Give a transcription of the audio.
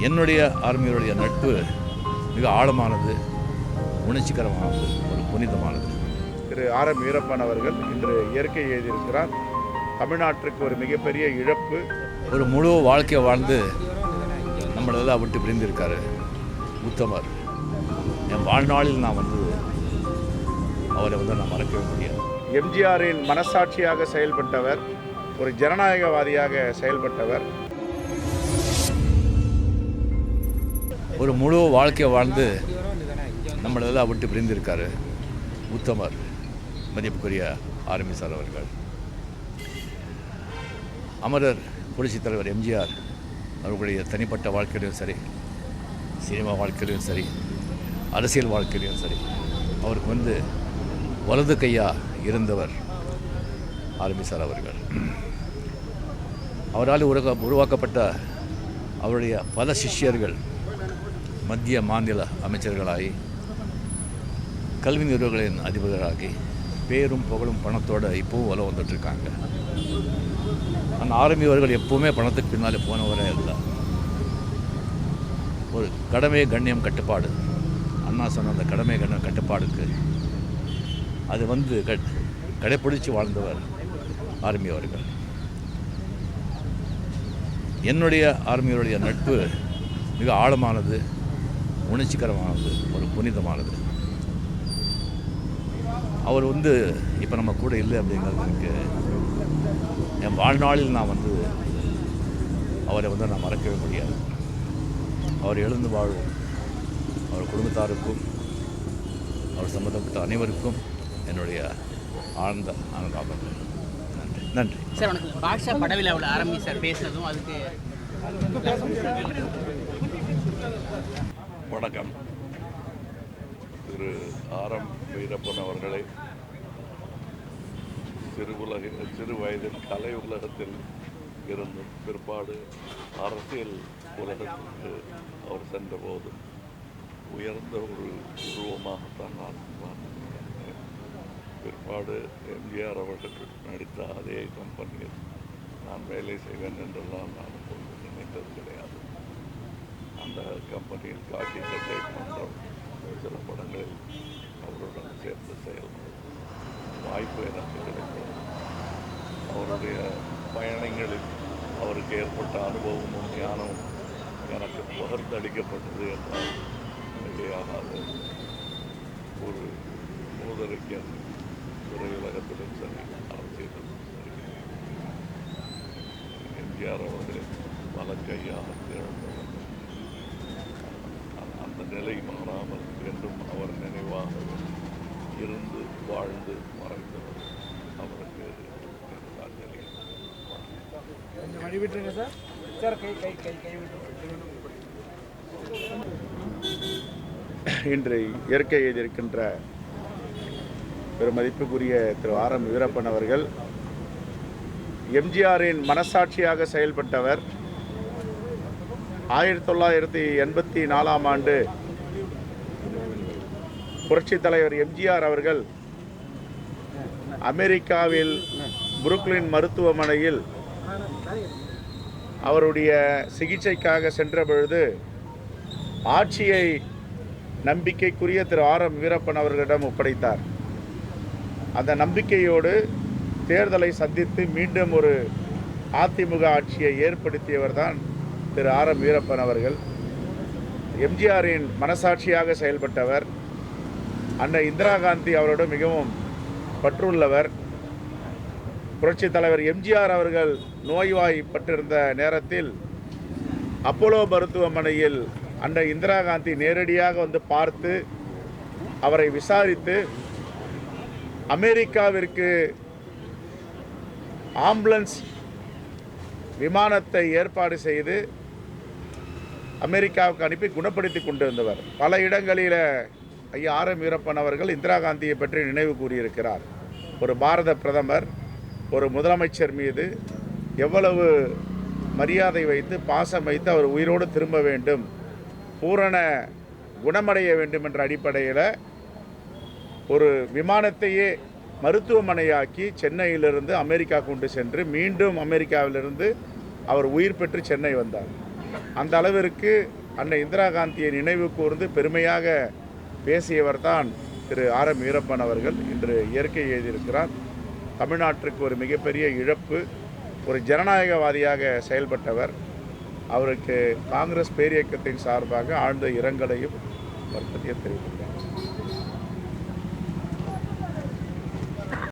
என்னுடைய ஆர்மியோடைய நட்பு மிக ஆழமானது உணர்ச்சிகரமானது ஒரு புனிதமானது. திரு ஆர் எம் வீரப்பன் அவர்கள் இன்று இயற்கை எழுதியிருக்கிறார். தமிழ்நாட்டிற்கு ஒரு மிகப்பெரிய இழப்பு. ஒரு முழு வாழ்க்கையை வாழ்ந்து நம்மளெல்லாம் விட்டு பிரிந்திருக்காரு உத்தமர். என் வாழ்நாளில் நான் வந்து அவரை வந்து நான் மறக்கவே முடியாது. எம்ஜிஆரின் மனசாட்சியாக செயல்பட்டவர் ஒரு ஜனநாயகவாதியாக செயல்பட்டவர். ஒரு முழு வாழ்க்கையை வாழ்ந்து நம்மளெல்லாம் விட்டு பிரிந்திருக்காரு உத்தமர் மதிப்புக்குரிய ஆர்மி சார் அவர்கள். அமரர் புரட்சித் தலைவர் எம்ஜிஆர் அவர்களுடைய தனிப்பட்ட வாழ்க்கையிலும் சரி சினிமா வாழ்க்கையிலும் சரி அரசியல் வாழ்க்கையிலும் சரி அவருக்கு வந்து வலது கையாக இருந்தவர் ஆர்மி சார் அவர்கள். அவரால் உருவா உருவாக்கப்பட்ட அவருடைய பல சிஷ்யர்கள் மத்திய மாநில அமைச்சர்களாகி கல்வி நிறுவனங்களின் அதிபர்களாகி பேரும் புகழும் பணத்தோடு இப்போவும் வலம் வந்துட்டுருக்காங்க அந்த ஆரம்பியவர்கள் அவர்கள் எப்போவுமே பணத்துக்கு பின்னாலே போனவரே இல்லை. ஒரு கடமை கண்ணியம் கட்டுப்பாடு. அண்ணா சொன்ன அந்த கடமை கண்ணியம் கட்டுப்பாடுக்கு அது வந்து க கடைப்பிடிச்சு வாழ்ந்தவர் ஆர்மி அவர்கள். என்னுடைய ஆர்மியோடைய நட்பு மிக ஆழமானது. உணர்ச்சிகரமானது ஒரு புனிதமானது. அவர் வந்து இப்போ நம்ம கூட இல்லை அப்படிங்கிறது எனக்கு என் வாழ்நாளில் நான் வந்து அவரை வந்து நான் மறக்கவே முடியாது. அவர் எழுந்து வாழும் அவர் குடும்பத்தாருக்கும் அவர் சம்மந்தப்பட்ட அனைவருக்கும் என்னுடைய ஆழ்ந்த அனுதாபங்கள். நன்றி. நன்றி. சார் வணக்கம் பாட்ஷா அவ்வளோ ஆரம்பி சார் பேசுனதும் அதுக்கு வணக்கம் திரு ஆர் எம் வீரப்பன் அவர்களை சிறு உலக சிறு வயதில் கலை உலகத்தில் இருந்தும் பிற்பாடு அரசியல் உலகத்திற்கு அவர் சென்றபோது உயர்ந்த ஒரு உருவமாகத்தான் நான் பார்க்கிறேன். பிற்பாடு எம்ஜிஆர் அவர்கள் நடித்த அதே கம்பெனியில் நான் வேலை செய்வேன் என்றெல்லாம் நான் நினைத்தது கிடையாது அந்த கம்பெனியில் காட்டி சட்டை போன்ற சில படங்களில் அவருடன் சேர்ந்து செயல்படும் வாய்ப்பு எனக்கு கிடைத்தது. அவருடைய பயணங்களில் அவருக்கு ஏற்பட்ட அனுபவமும் ஞானமும் எனக்கு பகிர்ந்தளிக்கப்பட்டது என்றால் மிகையாகாது ஒரு மூதறிஞர் திரையுலகத்திலும் சரி அரசியலிலும் சரி. எம்ஜிஆர் அவர்களின் வலக்கையாக திகழ்ந்தவர் நிலை மாறாமல் என்றும் அவர் நினைவாக இருந்து வாழ்ந்து மறைந்தவர். அவருக்கு இன்று இயற்கை எழுதியிருக்கின்ற பெருமதிப்புக்குரிய திரு ஆர் எம் வீரப்பன் அவர்கள் எம்ஜிஆரின் மனசாட்சியாக செயல்பட்டவர். ஆயிரத்தி தொள்ளாயிரத்தி எண்பத்தி நாலாம் ஆண்டு புரட்சித் தலைவர் எம்ஜிஆர் அவர்கள் அமெரிக்காவில் புருக்லின் மருத்துவமனையில் அவருடைய சிகிச்சைக்காக சென்ற பொழுது ஆட்சியை நம்பிக்கைக்குரிய திரு ஆர் எம் வீரப்பன் அவர்களிடம் ஒப்படைத்தார். அந்த நம்பிக்கையோடு தேர்தலை சந்தித்து மீண்டும் ஒரு அதிமுக ஆட்சியை ஏற்படுத்தியவர் தான் திரு ஆர் எம் வீரப்பன் அவர்கள். எம்ஜிஆரின் மனசாட்சியாக செயல்பட்டவர். அன்னை இந்திரா காந்தி அவரோடு மிகவும் பற்றுள்ளவர். புரட்சித் தலைவர் எம்ஜிஆர் அவர்கள் நோய்வாய்ப்பட்டிருந்த நேரத்தில் அப்போலோ மருத்துவமனையில் அன்னை இந்திரா காந்தி நேரடியாக வந்து பார்த்து அவரை விசாரித்து அமெரிக்காவிற்கு ஆம்புலன்ஸ் விமானத்தை ஏற்பாடு செய்து அமெரிக்காவுக்கு அனுப்பி குணப்படுத்தி கொண்டிருந்தவர். பல இடங்களில் ஐயா ஆர் எம் வீரப்பன் அவர்கள் இந்திரா காந்தியை பற்றி நினைவு கூறியிருக்கிறார். ஒரு பாரத பிரதமர் ஒரு முதலமைச்சர் மீது எவ்வளவு மரியாதை வைத்து பாசம் வைத்து அவர் உயிரோடு திரும்ப வேண்டும் பூரண குணமடைய வேண்டும் என்ற அடிப்படையில் ஒரு விமானத்தையே மருத்துவமனையாக்கி சென்னையிலிருந்து அமெரிக்கா கொண்டு சென்று மீண்டும் அமெரிக்காவிலிருந்து அவர் உயிர் பெற்று சென்னை வந்தார். அந்த அளவிற்கு அன்னை இந்திரா காந்தியை நினைவு கூர்ந்து பெருமையாக பேசியவர் தான் திரு ஆர் எம் வீரப்பன் அவர்கள் இன்று இயற்கை எழுதியிருக்கிறார். தமிழ்நாட்டிற்கு ஒரு மிகப்பெரிய இழப்பு ஒரு ஜனநாயகவாதியாக செயல்பட்டவர். அவருக்கு காங்கிரஸ் பேரியக்கத்தின் சார்பாக ஆழ்ந்த இரங்கலையும் வருத்தத்தையும் தெரிவித்தார்